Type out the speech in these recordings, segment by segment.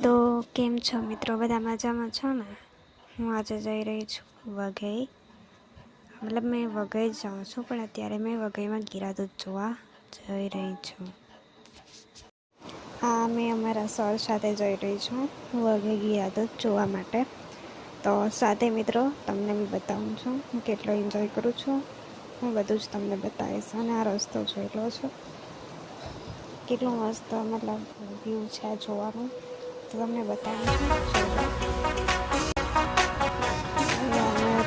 તો કેમ છો મિત્રો બધા મજામાં છો ને હું આજે જઈ રહી છું વઘઈ મતલબ મેં વઘઈ જાઉં છું પણ અત્યારે મેં વઘઈમાં ગીરાદૂત જોવા જઈ રહી છું હા મેં અમારા સર સાથે જઈ રહી છું વઘઈ ગીરાદૂત જોવા માટે તો સાથે મિત્રો તમને બી બતાવું છું હું કેટલો એન્જોય કરું છું હું બધું જ તમને બતાવીશ અને આ રસ્તો જોઈ લો છો કેટલું મસ્ત મતલબ વ્યૂ છે જોવાનું तो हमने बताया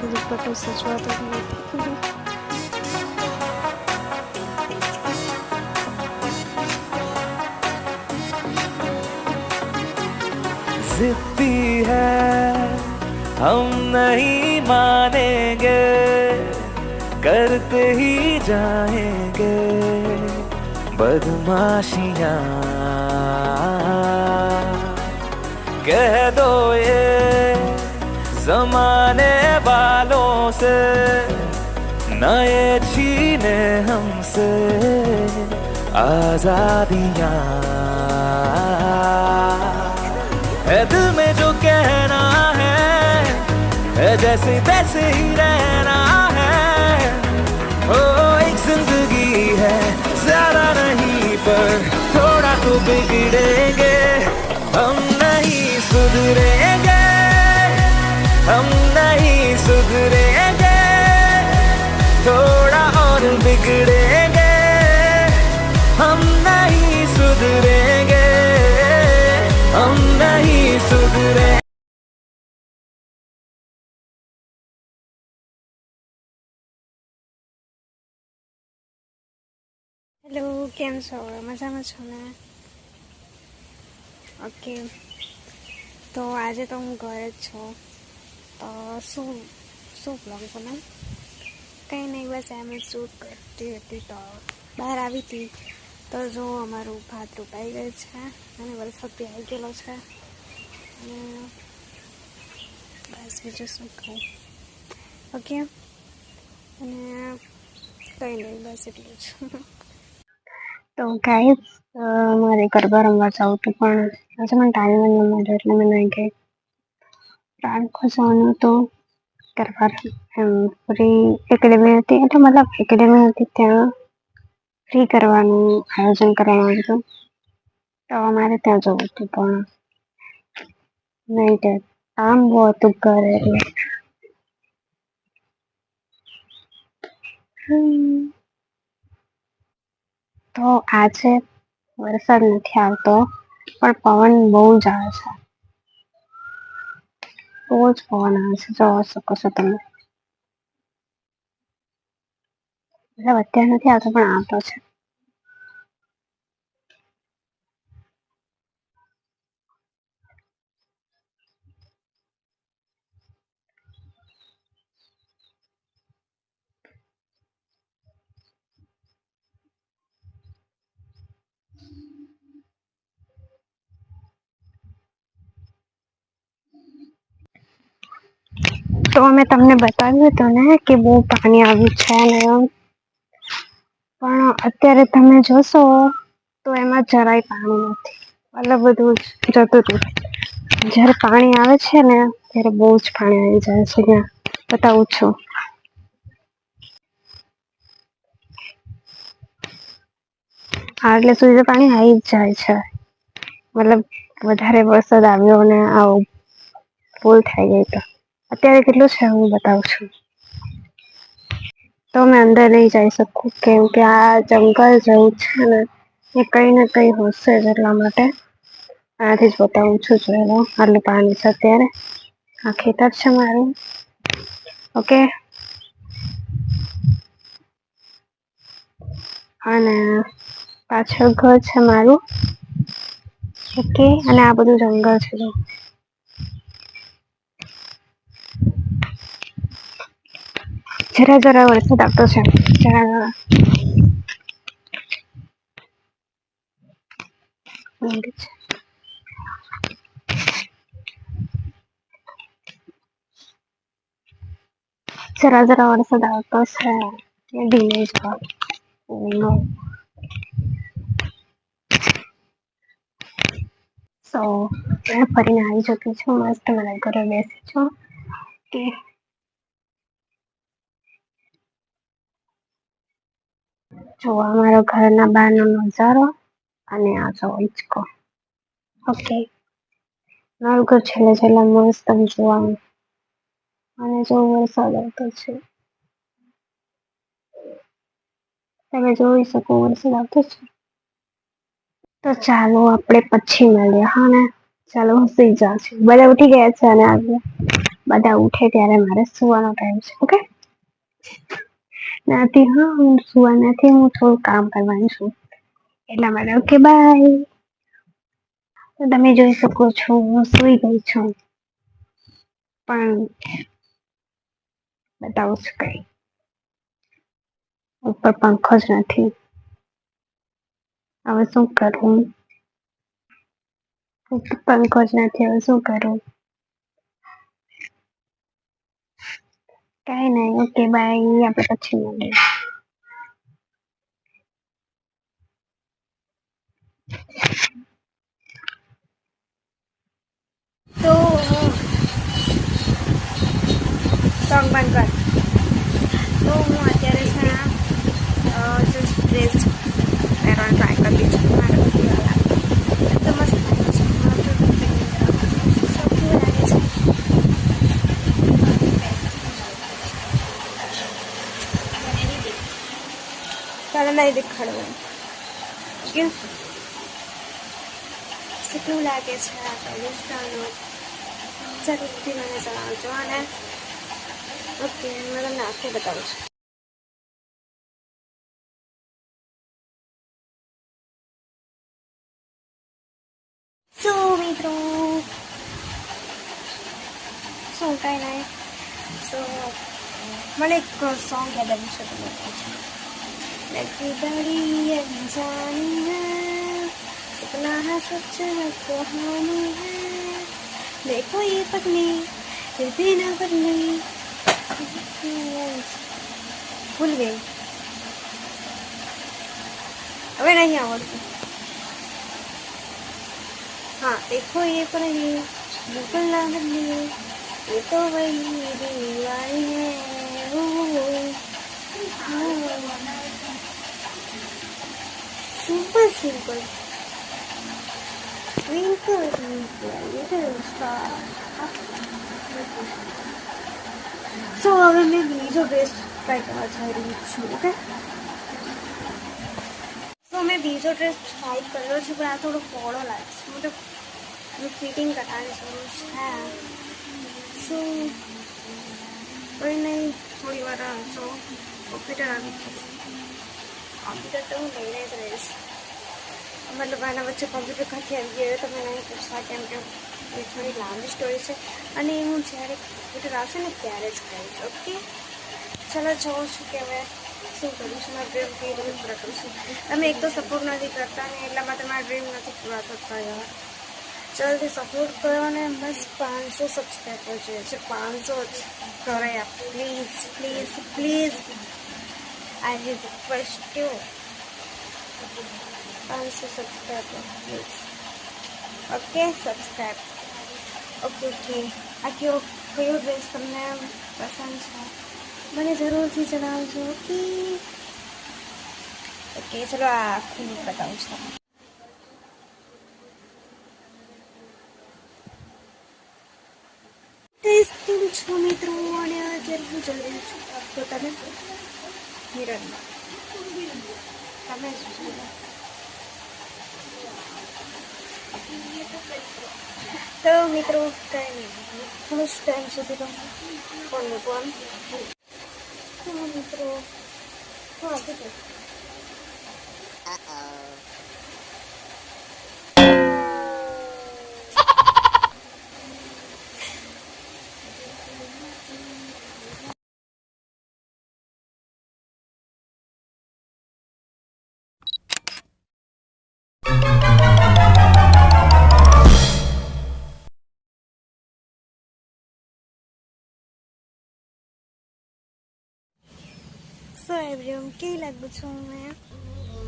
दुपट्टो सचवा तो नहीं जिद्दी है हम नहीं मानेंगे करते ही जाएंगे बदमाशियाँ कह दो ये जमाने वालों से नए छीने हमसे आजादियां है दिल में जो कहना है, है जैसे तैसे ही रहना है ओ एक जिंदगी है ज्यादा नहीं पर थोड़ा तो बिगड़ेंगे हम હેલો કેમ છો મજામાં છો ને ઓકે તો આજે તો હું ઘરે જ છું તો શું શું બ્લોગ બનાવ કંઈ નહીં બસ એમ જ શૂટ કરતી હતી તો બહાર આવી હતી તો જો અમારું ભાત રૂપાઈ ગયું છે અને વરસાદ બી આવી ગયેલો છે અને બસ બીજું શું કહું ઓકે અને કંઈ નહીં બસ એટલું છું तो गाइस મારે ગરબા રમવા જવું હતું પણ આજે મને ટાઈમ ન મળ્યો એટલે મેં નહીં ગઈ પ્રાણ ખોસવાનું તો ગરબા એમ ફ્રી એકેડેમી હતી એટલે મતલબ એકેડેમી હતી ત્યાં ફ્રી કરવાનું આયોજન કરવામાં આવ્યું હતું તો અમારે ત્યાં જવું હતું પણ નહીં ગઈ કામ બહુ હતું ઘરે એટલે તો આજે વરસાદ નથી આવતો પણ પવન બહુ જ આવે છે બહુ જ પવન આવે છે જોવા શકો છો તમે મતલબ અત્યારે નથી આવતો પણ આવતો છે તો અમે તમને બતાવ્યું હતું ને કે બહુ પાણી આવ્યું છે ને પણ અત્યારે તમે જોશો તો એમાં જરાય પાણી નથી મતલબ બધું જ જતું હતું જ્યારે પાણી આવે છે ને ત્યારે બહુ જ પાણી આવી જાય છે ત્યાં બતાવું છું એટલે સુધી પાણી આવી જ જાય છે મતલબ વધારે વરસાદ આવ્યો ને આવું ફૂલ થઈ ગઈ તો અત્યારે કેટલું છે હું બતાવું છું તો મેં અંદર નહીં જઈ શકું કેમ કે આ જંગલ જેવું છે ને એ કંઈ ને કંઈ હશે જ એટલા માટે આથી જ બતાવું છું જોયેલો આટલું પાણી છે અત્યારે આ ખેતર છે મારું ઓકે અને પાછળ ઘર છે મારું ઓકે અને આ બધું જંગલ છે जरा जरा वरचा दाखवतो जरा जरा जरा जरा वरचा दाखवतो सांग डिले झाला સો ફરીને આવી જતી છું જોવા અમારો ઘરના બહારનો નજારો અને આ જો હિંચકો ઓકે મારું ઘર છેલ્લે છેલ્લે મસ્ત જોવાનું અને જો વરસાદ આવતો છે તમે જોઈ શકો વરસાદ આવતો છે તો ચાલો આપણે પછી મળીએ હા ને ચાલો હું સુઈ જાઉં બધા ઉઠી ગયા છે અને આજે બધા ઉઠે ત્યારે મારે સુવાનો ટાઈમ છે ઓકે નથી હા હું સુવા નથી હું થોડું કામ કરવાનું છું એટલા માટે ઓકે બાય તો તમે જોઈ શકો છો હું સુઈ ગઈ છું પણ બતાવું છું કઈ ઉપર પંખો જ નથી હવે શું કરું પંખો જ નથી હવે શું કરું cái này ok bye application này tu con bằng cần tu ngoài नहीं દેખાડ કે કેટલું લાગે છે આ હિન્દુસ્તાનનો જરૂરથી મને જણાવજો અને ઓકે હું તમને આખું બતાવું છું સો મિત્રો શું કાંઈ નહીં સો મને એક સોંગ યાદ આવ્યું છે તમને लगी बड़ी अनजानी है सपना है सच है कहानी तो है देखो ये पत्नी फिर भी ना बदली भूल गई अबे नहीं आवाज हाँ देखो ये पगली बिल्कुल ना बदली ये तो वही दीवानी है हाँ। Simple simple twinkle twinkle little star so अगर मैं वीडियो बेस्ड ट्राई करना चाह रही हूँ ओके सो मैं बीजो ड्रेस ट्राई कर रही हूँ पर थोड़ा बड़ो लागे मतलब फिटिंग कटाने जरूर है सो कोई नहीं थोड़ी बार सो कॉपी डरा कंप्यूटर તો હું લઈને જ રહીશ મતલબ આના વચ્ચે કોમ્પ્યુટર ક્યાંથી આવી ગયો તમે મને પૂછવા કેમ કે એ થોડી લાંબી સ્ટોરી છે અને હું જ્યારે કોમ્પ્યુટર આવશે ને ત્યારે જ કહીશ ઓકે ચાલો જોઉં છું કે હવે શું કરું છું મારા ડ્રીમ કઈ રીતે પૂરા કરું છું તમે એક તો સપોર્ટ નથી કરતા ને એટલા માટે મારા ડ્રીમ નથી પૂરા થતા યાર જલ્દી સપોર્ટ કરો ને બસ પાંચસો સબસ્ક્રાઈબર જોઈએ છે પાંચસો જ કરો please please please I will request you also subscribe please. Okay, subscribe. Okay, okay. आखिर कोई ड्रेस करने पसंद है मैंने जरूर थी चला जो कि ओके चलो तो आपको नहीं पता उस टाइम ड्रेस तुम छो मित्रों जरूर जरूर आपको तने kira Kamu Kamu Kamu Kamu Kamu Kamu Kamu Kamu तो એવરીવન કેવી લાગુ છું મેં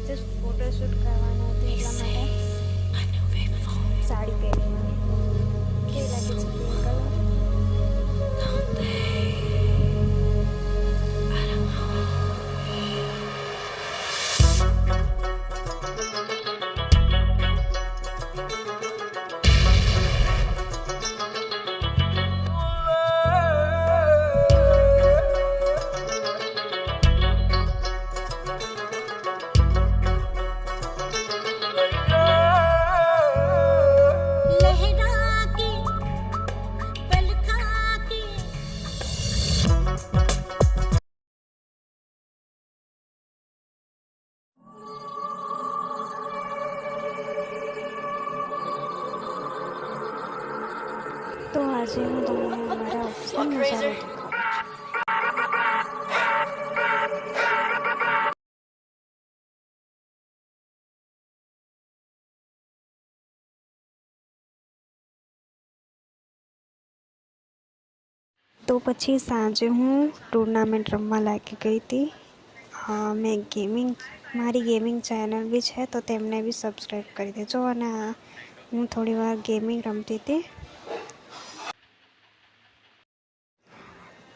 જસ્ટ ફોટોશૂટ કરવાનો હતો એટલા માટે સાડી પહેરીને તો પછી સાંજે હું ટુર્નામેન્ટ રમવા લાગી ગઈ હતી મેં ગેમિંગ મારી ગેમિંગ ચેનલ બી છે તો તેમને બી સબસ્ક્રાઈબ કરી દેજો અને હું થોડી વાર ગેમિંગ રમતી હતી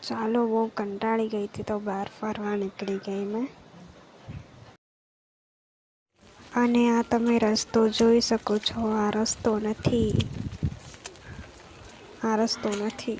ચાલો બહુ કંટાળી ગઈ હતી તો બહાર ફરવા નીકળી ગઈ મેં અને આ તમે રસ્તો જોઈ શકો છો આ રસ્તો નથી આ રસ્તો નથી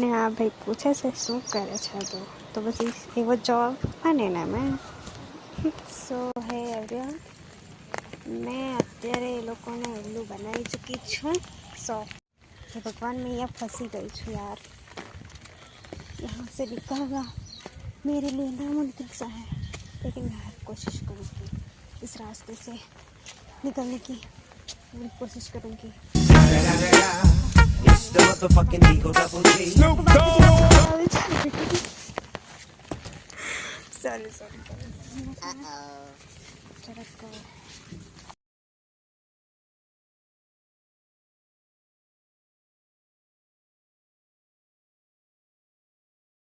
मैं आप भाई पूछे से सूट करे छ तो तो बस एक वो जवाब आने ना मैं सो है एवरीवन मैं અત્યારે લોકોને એડુ બનાવી चुकी છું સો ભગવાન મેં યે ફસી ગઈ છું યાર યહાં સે નીકળવા میرے લેન્ડર મંત્રકસા હે દેખેંગા કોશિશ કરુંગી ইস રસ્તે સે નીકળને કી પૂરી કોશિશ કરુંગી જયા જયા the motherfucking Eagle Double G. Snoop Dogg. sorry, sorry. Uh-oh. Sarap ko.